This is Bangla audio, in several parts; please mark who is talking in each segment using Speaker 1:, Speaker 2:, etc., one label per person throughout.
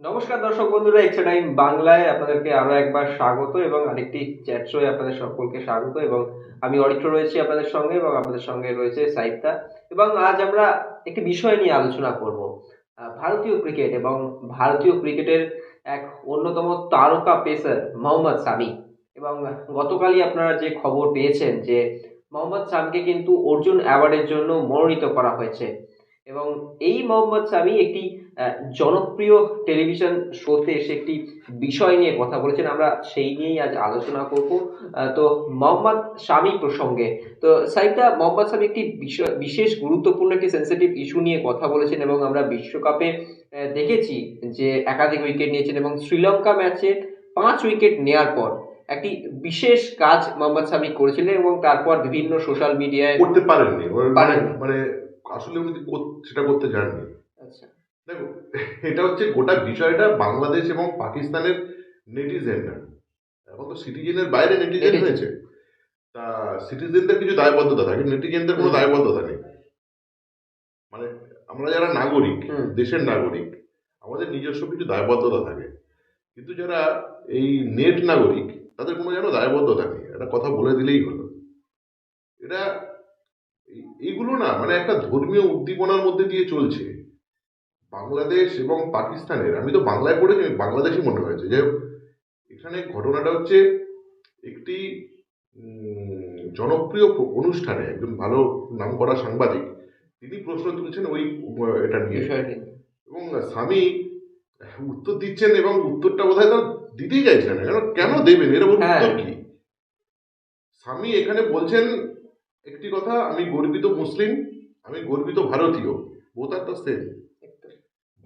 Speaker 1: নমস্কার দর্শক বন্ধুরা এক্সট্রা টাইম বাংলায় আপনাদেরকে আরও একবার স্বাগত এবং আরেকটি চ্যাট শোয়ে আপনাদের সকলকে স্বাগত এবং আমি অরিত্র রয়েছি আপনাদের সঙ্গে এবং আপনাদের সঙ্গে রয়েছে সাইফতা এবং আজ আমরা একটি বিষয় নিয়ে আলোচনা করব ভারতীয় ক্রিকেট এবং ভারতীয় ক্রিকেটের এক অন্যতম তারকা পেসার মোহাম্মদ সামি। এবং গতকালই আপনারা যে খবর পেয়েছেন যে মোহাম্মদ সামিকে কিন্তু অর্জুন অ্যাওয়ার্ডের জন্য মনোনীত করা হয়েছে এবং এই মোহাম্মদ সামি একটি জনপ্রিয় টেলিভিশন শোতে এসে একটি বিষয় নিয়ে কথা বলেছেন। আমরা সেই নিয়েই আজ আলোচনা করব। তো মোহাম্মদ শামি প্রসঙ্গে তো সাইদা মোহাম্মদ শামি একটি বিশেষ গুরুত্বপূর্ণ একটি সেন্সিটিভ ইস্যু নিয়ে কথা বলেছেন এবং আমরা বিশ্বকাপে দেখেছি যে একাধিক উইকেট নিয়েছেন এবং শ্রীলঙ্কা ম্যাচে পাঁচ উইকেট নেয়ার পর একটি বিশেষ কাজ মোহাম্মদ শামি করেছিলেন এবং তারপর বিভিন্ন সোশ্যাল মিডিয়ায়
Speaker 2: করতে পারেননি। মানে মানে আসলে উনি সেটা করতে জাননি দেখো এটা হচ্ছে গোটা বিষয়টা বাংলাদেশ এবং পাকিস্তানের নেটিজেনরা। এখন তো সিটিজেনের বাইরে নেটিজেন। হয়েছে তা সিটিজেনদের কিছু দায়বদ্ধতা থাকে নেটিজেনদের কোনো দায়বদ্ধতা নেই। মানে আমরা যারা নাগরিক দেশের নাগরিক আমাদের নিজস্ব কিছু দায়বদ্ধতা থাকে। কিন্তু যারা এই নেট নাগরিক তাদের কোনো যেন দায়বদ্ধতা নেই। একটা কথা বলে দিলেই হলো। এটা এইগুলো না মানে একটা ধর্মীয় উদ্দীপনার মধ্যে দিয়ে চলছে। বাংলাদেশ এবং পাকিস্তানের আমি তো বাংলায় পড়েছি আমি বাংলাদেশই মনে হয়েছে। যে এখানে ঘটনাটা হচ্ছে একটি জনপ্রিয় অনুষ্ঠানে একজন ভালো নামকরা সাংবাদিক তিনি প্রশ্ন তুলছেন ওই এটা নিয়ে। এবং স্বামী উত্তর দিচ্ছেন এবং উত্তরটা বোধহয় তার দিতেই চাইছেন না। কেন কেন দেবেন? এর ওপর
Speaker 1: হ্যাঁ।
Speaker 2: উত্তর কি? স্বামী এখানে বলছেন একটি কথা আমি গর্বিত মুসলিম আমি গর্বিত ভারতীয় বোথ আর দ্য সেম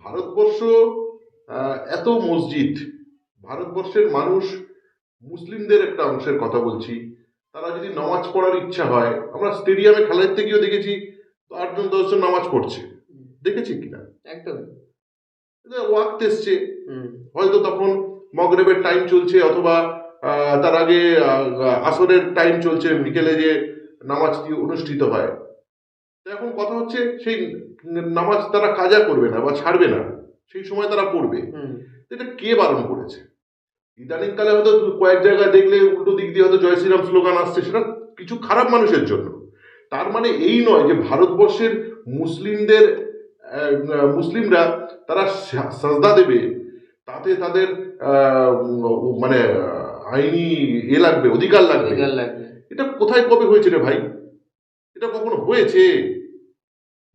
Speaker 2: ভারতবর্ষ এত মসজিদ। ভারতবর্ষের মানুষ মুসলিমদের একটা অংশের কথা বলছি। তারা যদি নামাজ পড়ার ইচ্ছা হয় আমরা স্টেডিয়ামে খেলা দেখতে গিয়েও দেখেছি তো আটজন দশজন নামাজ পড়ছে। দেখেছি কিনা?
Speaker 1: একদম
Speaker 2: ওয়াক্ত এসছে। হয়তো তখন মগরেবের টাইম চলছে অথবা তার আগে আসরের টাইম চলছে বিকেলে যে নামাজটি অনুষ্ঠিত হয়। এখন কথা হচ্ছে সেই নামাজ তারা কাজা করবে না বা ছাড়বে না সেই সময় তারা পড়বে। এটা কে বারণ করেছে? ইদানিংকালে হয়তো কয়েক জায়গায় দেখলে উল্টো দিক দিয়ে হয়তো জয় শ্রীরাম স্লোগান আসছে সেটা কিছু খারাপ মানুষের জন্য। তার মানে এই নয় যে ভারতবর্ষের মুসলিমদের মুসলিমরা তারা সাজদা দেবে তাতে তাদের মানে আইনি এ লাগবে। অধিকার লাগবে। এটা কোথায় কবে হয়েছে রে ভাই? এটা কখনো হয়েছে?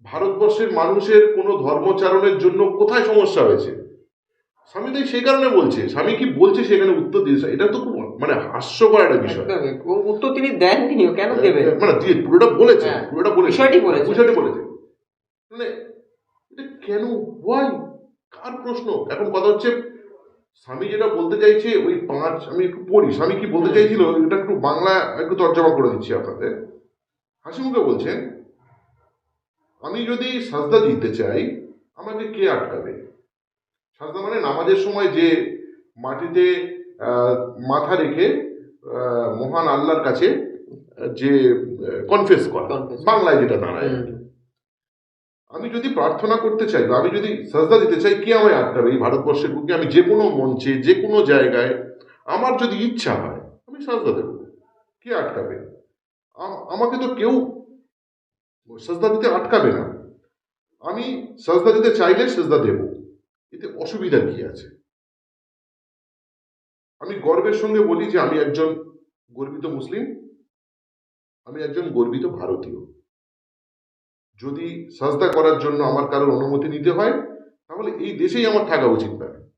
Speaker 2: ভারতবর্ষের মানুষের কোনো ধর্মচারণের জন্য কোথায় সমস্যা হয়েছে? স্বামী তাই সেই কারণে বলছে। স্বামী কি বলছে সেখানে উত্তর দিয়েছে? এটা তো খুব মানে হাস্যকর একটা বিষয়।
Speaker 1: উত্তর তিনি দেননিও কেন দেবেন
Speaker 2: মানে দিয়ে পুরোটা বলেছে
Speaker 1: হ্যাঁ,
Speaker 2: পুরোটা বলেছে।
Speaker 1: বিষয়টি বলেছে।
Speaker 2: বিষয়টি বলেছে। মানে এটা কেন? ওয়াই কার প্রশ্ন? এখন কথা হচ্ছে স্বামী যেটা বলতে চাইছে ওই পাঁচ আমি একটু পড়ি। স্বামী কি বলতে। চাইছিল? এটা একটু বাংলা একটু তর্জমা করে দিচ্ছি আপনাদের। হাসি মুখে বলছেন আমি যদি সাজদা দিতে চাই আমাকে কে আটকাবে? সাজদা মানে নামাজের সময় যে মাটিতে মাথা রেখে মহান আল্লাহর কাছে যে কনফেস করা। বাংলায় যেটা দাঁড়ায়। আমি যদি প্রার্থনা করতে চাই বা আমি যদি সাজদা দিতে চাই কে আমায় আটকাবে? এই ভারতবর্ষের বুকে আমি যে কোনো মঞ্চে যে কোনো জায়গায় আমার যদি ইচ্ছা হয় আমি সাজদা দেব। কে আটকাবে? আম- আমাকে তো কেউ সাজদা দিতে আটকাবে না। আমি সাজদা দিতে চাইলে সাজদা দেব। এতে অসুবিধা কি আছে? আমি গর্বের সঙ্গে বলি যে আমি একজন গর্বিত মুসলিম, আমি একজন গর্বিত ভারতীয়। যদি সাজদা করার জন্য আমার কারোর অনুমতি নিতে হয়, তাহলে এই দেশেই আমার থাকা উচিত না।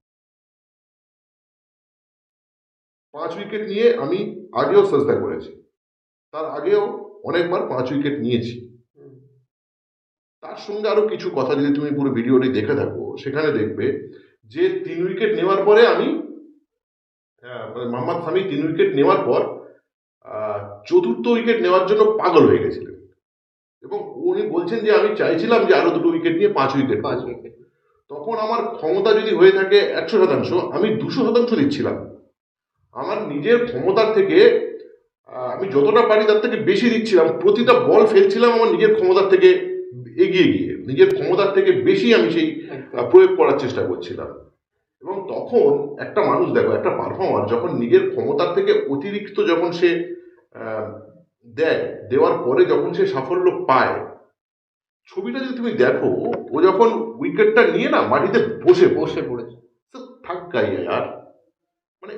Speaker 2: পাঁচ উইকেট নিয়ে আমি আগেও সাজদা করেছি। তার আগেও অনেকবার পাঁচ উইকেট নিয়েছি। তার সঙ্গে আরও কিছু কথা যদি তুমি পুরো ভিডিওটি দেখে থাকো সেখানে দেখবে যে তিন উইকেট নেওয়ার পরে আমি আহ, মানে মোহাম্মদ সামি তিন উইকেট নেওয়ার পর চতুর্থ উইকেট নেওয়ার জন্য পাগল হয়ে গেছিলেন। এবং উনি বলছেন যে আমি চাইছিলাম যে আরও দুটো উইকেট নিয়ে পাঁচ উইকেট
Speaker 1: পাঁচ। উইকেট
Speaker 2: তখন আমার ক্ষমতা যদি হয়ে থাকে একশো শতাংশ আমি দুশো শতাংশ দিচ্ছিলাম আমার নিজের ক্ষমতার থেকে আমি যতটা পারি তার থেকে বেশি দিচ্ছিলাম প্রতিটা বল ফেলছিলাম আমার নিজের ক্ষমতার থেকে। এগিয়ে গিয়ে নিজের ক্ষমতার থেকে বেশি আমি সেই প্রয়োগ করার চেষ্টা করছিলাম। এবং তখন একটা মানুষ দেখো একটা পারফর্মার যখন নিজের ক্ষমতার থেকে অতিরিক্ত যখন সে দেয় দেওয়ার পরে যখন সে সাফল্য পায় ছবিটা যদি তুমি দেখো ও যখন উইকেটটা নিয়ে না মাটিতে বসে বসে
Speaker 1: পড়েছে।
Speaker 2: থাক গাই আর মানে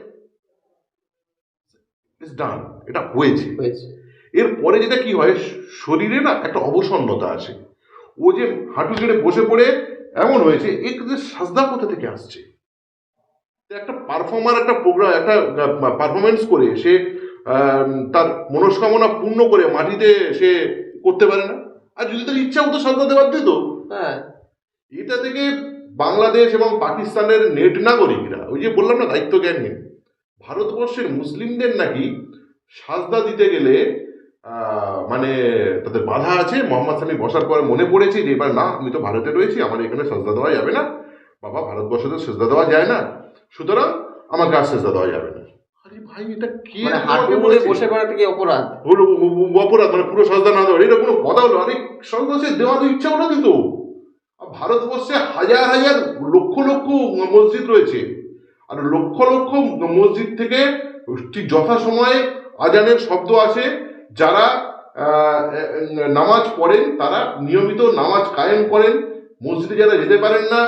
Speaker 2: ডান এটা হয়েছে।
Speaker 1: হয়েছে।
Speaker 2: এরপরে যেটা কি হয় শরীরে না একটা অবসন্নতা আসে। ও যে হাঁটু গেড়ে বসে পড়ে এমন হয়েছে এর যে সাজদা কোথা থেকে আসছে? একটা পারফর্মার একটা প্রোগ্রাম একটা পারফরমেন্স করে সে তার মনস্কামনা পূর্ণ করে মাটিতে সে করতে পারে না। আর যদি তার ইচ্ছা হতো সাজদা দেওয়ার দিত।
Speaker 1: হ্যাঁ।
Speaker 2: এটা থেকে বাংলাদেশ এবং পাকিস্তানের নেট নাগরিকরা ওই যে বললাম না দায়িত্ব জ্ঞান নেই। ভারতবর্ষের মুসলিমদের নাকি সাজদা দিতে গেলে মানে তাদের বাধা আছে মোহাম্মদ সামি বসার পরে মনে পড়েছে যে এবার না আমি তো ভারতে রয়েছি আমার এখানে সাজদা দেওয়া যাবে না। বাবা ভারতবর্ষে তো সেজদা দেওয়া যায় না। সুতরাং আমাকে আর সেজদা দেওয়া যাবে না। আরে ভাই এটা কে
Speaker 1: মানে হাঁটু মুড়ে বসে থেকে অপরাধ।
Speaker 2: হলো অপরাধ মানে পুরো না দেওয়া এটা কোনো কথা হলো? দেওয়া তো ইচ্ছা হলো ভারতবর্ষে হাজার হাজার লক্ষ লক্ষ মসজিদ রয়েছে। আর লক্ষ লক্ষ মসজিদ থেকে যথাসময়ে আজানের শব্দ আসে। যারা নামাজ পড়েন, তারা নিয়মিত নামাজ কায়েম করেন। মসজিদে যারা যেতে পারেন না,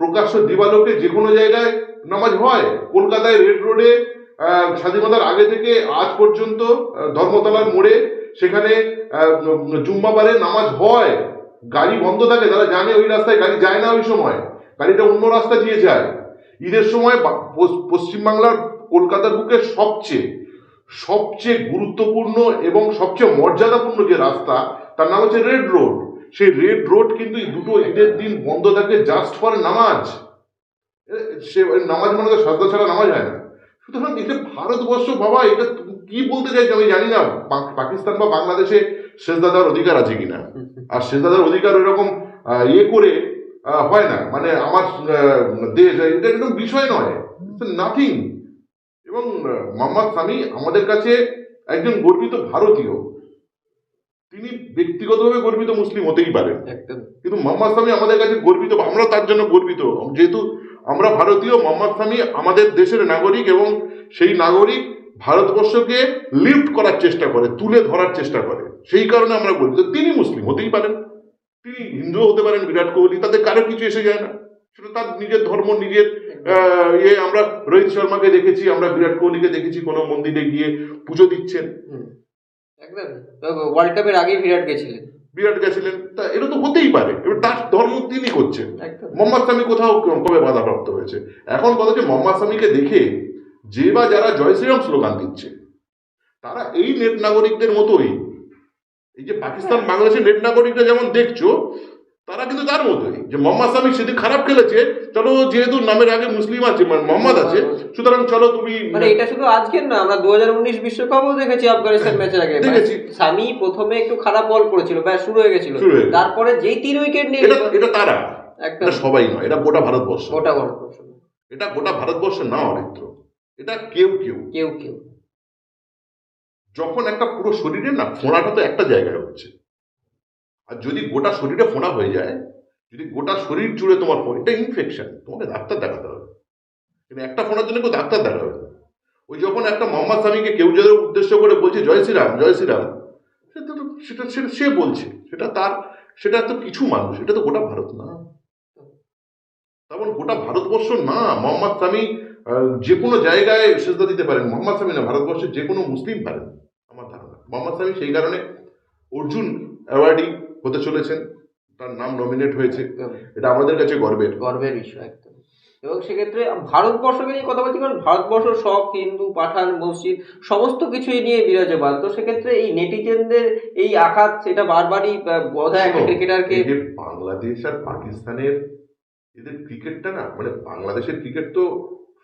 Speaker 2: প্রকাশ্য দিবালোকে যে কোনো জায়গায় নামাজ হয়। কলকাতায় রেড রোডে স্বাধীনতার আগে থেকে আজ পর্যন্ত ধর্মতলার মোড়ে সেখানে জুম্মাবারে নামাজ হয়। গাড়ি বন্ধ থাকে, তারা জানে ওই রাস্তায় গাড়ি যায় না ওই সময়। গাড়িটা অন্য রাস্তা দিয়ে যায়। ঈদের সময় পশ্চিমবাংলার কলকাতার বুকে সবচেয়ে সবচেয়ে গুরুত্বপূর্ণ এবং সবচেয়ে মর্যাদাপূর্ণ যে রাস্তা তার নাম হচ্ছে রেড রোড সেই রেড রোড কিন্তু দুটো ঈদের দিন বন্ধ থাকে জাস্ট ফর নামাজ। সে নামাজ মানে সাজদা ছাড়া নামাজ হয় না। সুতরাং এটা ভারতবর্ষ বাবা এটা কি বলতে চাইছো আমি জানি না। পাকিস্তান বা বাংলাদেশে সেজদা দেওয়ার অধিকার আছে কিনা? আর সেজদা দেওয়ার অধিকার আহ, ইয়ে করে হয় না। মানে আমার দেশ এটা একদম বিষয় নয়। নাথিং এবং মোহাম্মদ সামি আমাদের কাছে একজন গর্বিত ভারতীয়। তিনি ব্যক্তিগতভাবে গর্বিত মুসলিম হতেই পারেন। কিন্তু মোহাম্মদ সামি আমাদের কাছে গর্বিত আমরা তার জন্য গর্বিত। যেহেতু আমরা ভারতীয় মোহাম্মদ সামি আমাদের দেশের নাগরিক এবং সেই নাগরিক ভারতবর্ষকে লিফট করার চেষ্টা করে তুলে ধরার চেষ্টা করে। সেই কারণে আমরা গর্বিত। তিনি মুসলিম হতেই পারেন। তিনি হিন্দু হতে পারেন বিরাট কোহলি তাদের কারও কিছু এসে যায় না। সেটা তার নিজের ধর্ম নিজের ইয়ে আমরা রোহিত শর্মাকে দেখেছি আমরা বিরাট কোহলিকে দেখেছি কোনো মন্দিরে গিয়ে পুজো দিচ্ছেন।
Speaker 1: একদম ওয়ার্ল্ড কাপের আগেই বিরাট গেছিলেন।
Speaker 2: বিরাট গেছিলেন। তা এটা তো হতেই পারে। এবার তার ধর্ম তিনি করছেন। মোহাম্মদ সামি কোথাও কবে বাধাপ্রাপ্ত হয়েছে? এখন কথা হচ্ছে মোহাম্মদ সামিকে দেখে যে বা যারা জয় শ্রীরাম স্লোগান দিচ্ছে তারা এই নেট নাগরিকদের মতোই। এই যে পাকিস্তান বাংলাদেশের নেট নাগরিকরা যেমন দেখছ তারা কিন্তু তার মতোই যে মোহাম্মদ সামি সেদিন খারাপ খেলেছে চলো যেহেতু নামের আগে মুসলিম আছে মানে মোহাম্মদ আছে সুতরাং চলো তুমি
Speaker 1: মানে এটা শুধু আজকের না আমরা দু বিশ্বকাপও দেখেছি আফগানিস্তান ম্যাচের আগে।
Speaker 2: দেখেছি।
Speaker 1: সামি প্রথমে একটু খারাপ বল করেছিল ব্যাস শুরু হয়ে গেছিল। তারপরে যেই তিন উইকেট নিয়ে
Speaker 2: এটা এটা তারা।
Speaker 1: একদম।
Speaker 2: এটা সবাই নয় এটা গোটা ভারতবর্ষ।
Speaker 1: গোটা ভারতবর্ষ।
Speaker 2: এটা গোটা ভারতবর্ষ না অরিত্র এটা কেউ কেউ।
Speaker 1: কেউ কেউ।
Speaker 2: যখন একটা পুরো শরীরে না ফোঁড়াটা তো একটা জায়গায় হচ্ছে। আর যদি গোটা শরীরে ফোনা হয়ে যায়, যদি গোটা শরীর জুড়ে তোমার ফোন, এটা ইনফেকশন তোমাকে ডাক্তার দেখাতে হবে। কিন্তু একটা ফোনের জন্য কেউ ডাক্তার দেখাবে ওই যখন একটা মোহাম্মদ স্বামীকে কেউ যাদের উদ্দেশ্য করে বলছে, জয় শ্রীরাম জয় শ্রীরাম সেটা তো সেটা সে বলছে। সেটা তার, সেটা তো কিছু মানুষ এটা তো গোটা ভারত না। তেমন গোটা ভারতবর্ষ না। মোহাম্মদ স্বামী যে কোনো জায়গায় সেজদা দিতে পারেন। মোহাম্মদ স্বামী না, ভারতবর্ষের যে কোনো মুসলিম পারেন। আমার ধারণা। মোহাম্মদ স্বামী সেই কারণে অর্জুন অ্যাওয়ার্ডই হতে চলেছেন। তার নাম নমিনেট হয়েছে। এটা আমাদের কাছে গর্বের।
Speaker 1: গর্বের বিষয় একদম। এবং সেক্ষেত্রে ভারতবর্ষকে নিয়ে কথা বলছি কারণ ভারতবর্ষ সব হিন্দু পাঠান মসজিদ সমস্ত কিছুই নিয়ে বিরাজমান। তো সেক্ষেত্রে এই নেটিজেনদের এই আঘাত সেটা বারবারই একটা ক্রিকেটারকে
Speaker 2: যে বাংলাদেশ আর পাকিস্তানের এদের ক্রিকেটটা না মানে বাংলাদেশের ক্রিকেট তো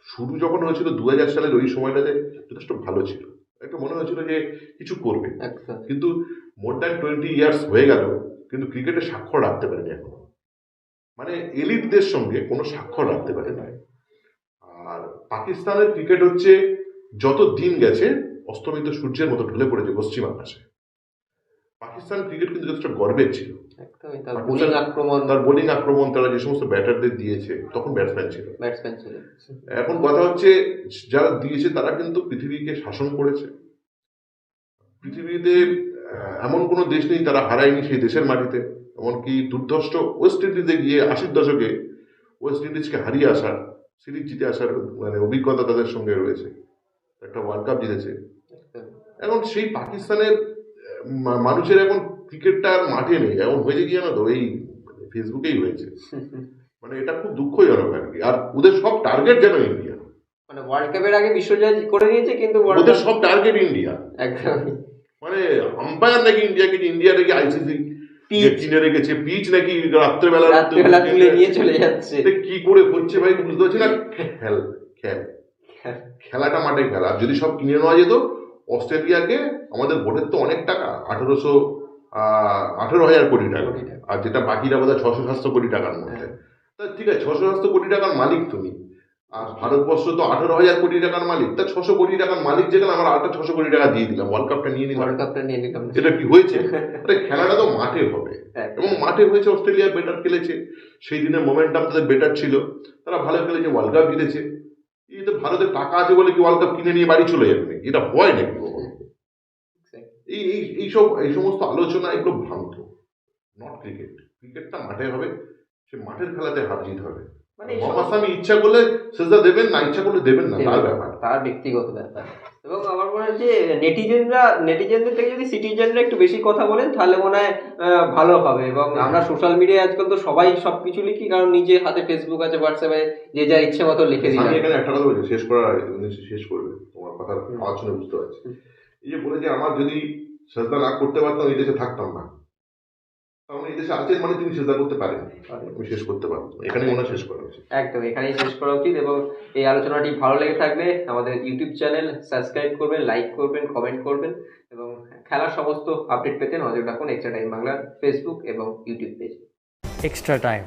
Speaker 2: শুরু যখন হয়েছিল দু হাজার সালের ওই সময়টাতে যথেষ্ট ভালো ছিল। একটা মনে হয়েছিল যে কিছু করবে। কিন্তু মোর দ্যান টোয়েন্টি ইয়ার্স হয়ে গেল কিন্তু ক্রিকেটে স্বাক্ষর রাখতে পারেনি এখনও। মানে এলিটদের সঙ্গে কোনো স্বাক্ষর রাখতে পারে না আর পাকিস্তানের ক্রিকেট হচ্ছে যত দিন গেছে অস্তমিত সূর্যের মতো ঢলে পড়েছে পশ্চিম আকাশে। পাকিস্তান ক্রিকেট কিন্তু যথেষ্ট গর্বের ছিল।
Speaker 1: বোলিং আক্রমণ।
Speaker 2: তার বোলিং আক্রমণ তারা যে সমস্ত ব্যাটারদের দিয়েছে তখন ব্যাটসম্যান ছিল।
Speaker 1: ব্যাটসম্যান ছিল।
Speaker 2: এখন কথা হচ্ছে যারা দিয়েছে তারা কিন্তু পৃথিবীকে শাসন করেছে। পৃথিবীতে এমন কোনো দেশ নেই তারা হারায়নি সেই দেশের মাটিতে। এমনকি দুর্ধষ্ট ওয়েস্ট ইন্ডিজে গিয়ে আশির দশকে ওয়েস্ট ইন্ডিজকে হারিয়ে আসার সিরিজ জিতে আসার মানে অভিজ্ঞতা তাদের সঙ্গে রয়েছে। একটা ওয়ার্ল্ড কাপ জিতেছে। এখন সেই পাকিস্তানের মানুষের এখন ক্রিকেটটা আর মাঠে নেই। এখন হয়েছে কি জানো তো? এই ফেসবুকেই হয়েছে। মানে এটা খুব দুঃখজনক আর কি। আর ওদের সব টার্গেট যেন ইন্ডিয়া
Speaker 1: মানে ওয়ার্ল্ড কাপের আগে বিশ্বজয় করে নিয়েছে কিন্তু
Speaker 2: ওদের সব টার্গেট ইন্ডিয়া
Speaker 1: একদমই।
Speaker 2: মানে আম্পায়ার নাকি ইন্ডিয়াকে ইন্ডিয়া নাকি আইসিসি। কিনে রেখেছে পিচ নাকি রাত্রেবেলা
Speaker 1: রাত্রিবেলা তুলে নিয়ে চলে যাচ্ছে।
Speaker 2: কি করে হচ্ছে ভাই বুঝতে পারছি না। খেল খেল। খেলাটা মাঠে খেলা। আর যদি সব কিনে নেওয়া যেত অস্ট্রেলিয়াকে আমাদের ভোটের তো অনেক টাকা আঠেরোশো আঠেরো হাজার কোটি টাকা। আর যেটা বাকিটা বোধ হয় ছশো সাতশো কোটি টাকার মধ্যে। তা ঠিক আছে ছশো সাতশো কোটি টাকার মালিক তুমি। আর ভারতবর্ষ তো আঠারো হাজার কোটি টাকার মালিক তা ছশো কোটি টাকার মালিক যেখানে আমরা আটটা ছশো কোটি টাকা দিয়ে দিলাম ওয়ার্ল্ড কাপটা নিয়ে নিলাম।
Speaker 1: ওয়ার্ল্ড কাপটা নিয়ে নিলাম।
Speaker 2: এটা কি হয়েছে? খেলাটা তো মাঠে হবে।
Speaker 1: হ্যাঁ।
Speaker 2: এবং মাঠে হয়েছে অস্ট্রেলিয়া বেটার খেলেছে। সেই দিনের মোমেন্টাম তাদের বেটার ছিল। তারা ভালো খেলেছে ওয়ার্ল্ড কাপ জিতেছে। এই তো ভারতের টাকা আছে বলে কি ওয়ার্ল্ড কাপ কিনে নিয়ে বাড়ি চলে যাবে নাকি? এটা হয় নাকি কখনো? এই এই এইসব এই সমস্ত আলোচনা এগুলো ভ্রান্ত। নট ক্রিকেট ক্রিকেটটা মাঠে হবে। সে মাঠের খেলাতে হার জিত হবে।
Speaker 1: মানে সমস্ত-
Speaker 2: ইচ্ছা করলে সেজদা দেবেন না ইচ্ছা করলে দেবেন না তার ব্যাপার।
Speaker 1: তার ব্যক্তিগত ব্যাপার। এবং আমার মনে হয় যে নেটিজেনরা নেটিজেনদের থেকে যদি সিটিজেনরা একটু বেশি কথা বলেন তাহলে মনে হয় ভালো হবে। এবং আমরা সোশ্যাল মিডিয়ায় আজকাল তো সবাই সবকিছু লিখি কারণ নিজে হাতে ফেসবুক আছে হোয়াটসঅ্যাপে যে যা ইচ্ছে মতো লিখে দিই
Speaker 2: এখানে একটা কথা বলছি শেষ করার আগে শেষ করবে তোমার কথা শুনে বুঝতে পারছি। এই যে বলে যে আমার যদি সেজদা না করতে পারতাম এই দেশে থাকতাম না। তার মানে এই দেশে আছেন মানে তিনি সেজদা করতে পারেন। আমি শেষ করতে পারব এখানে মনে শেষ করা উচিত।
Speaker 1: একদম এখানেই শেষ করা উচিত এবং এই আলোচনাটি ভালো লেগে থাকলে আমাদের ইউটিউব চ্যানেল সাবস্ক্রাইব করবেন লাইক করবেন কমেন্ট করবেন এবং খেলার সমস্ত আপডেট পেতে নজর রাখুন এক্সট্রা টাইম বাংলার ফেসবুক এবং YouTube page
Speaker 3: extra time.